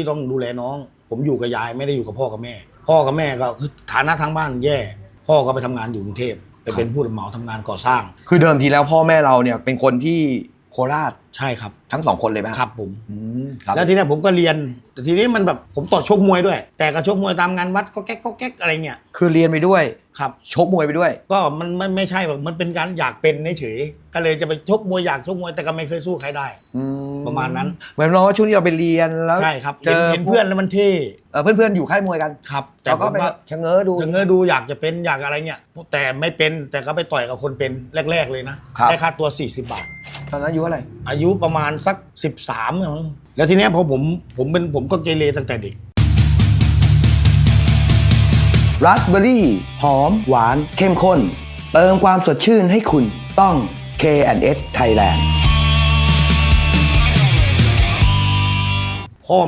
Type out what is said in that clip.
ที่ต้องดูแลน้อง ผมอยู่กับยายไม่ได้อยู่กับพ่อกับแม่ พ่อกับแม่ก็คือฐานะทางบ้านแย่ พ่อก็ไปทำงานอยู่กรุงเทพไปเป็นผู้รับเหมาทำงานก่อสร้าง คือเดิมทีแล้วพ่อแม่เราเนี่ยเป็นคนที่โคราชใช่ครับทั้งสองคนเลยไหมครับผม อืมครับแล้วทีเนี้ยผมก็เรียนแต่ทีนี้มันแบบผมต่อชกมวยด้วย แต่ก็ชกมวยตามงานวัดก็แก๊กก็แก๊กอะไรเงี้ยคือเรียนไปด้วย ครับ ชกมวยไปด้วย ก็มันมันไม่ใช่แบบมันเป็นการอยากเป็นเฉยๆก็เลยจะไปชกมวยอยากชกมวยแต่ก็ไม่เคยสู้ใครได้ อื ประมาณนั้นเหมือนเราว่าช่วงที่เราไปเรียนแล้วใช่ครับเจเห็นอเห็นเพื่อนแล้วมันเท่เออเพื่อนๆอยู่ค่ายมวยกันครับ แต่เราผก็มไปก็ชะเง้อดู ถึงเงอดูอยากจะเป็นอยากอะไรเงี้ยแต่ไม่เป็นแต่ก็ไปต่อยกับคนเป็นแรก ๆ เลยนะครับ ได้ค่าตัว 40 บาท ตอนนั้นอายุเท่าไหร่อายุประมาณสัก 13มั้งแล้วทีเนี้ยพอผมผมเป็นผมก็เกเรตั้งแต่เด็ก ราสเบอร์รี่หอม หวาน เข้มข้น เติมความสดชื่นให้คุณต้อง K&S Thailand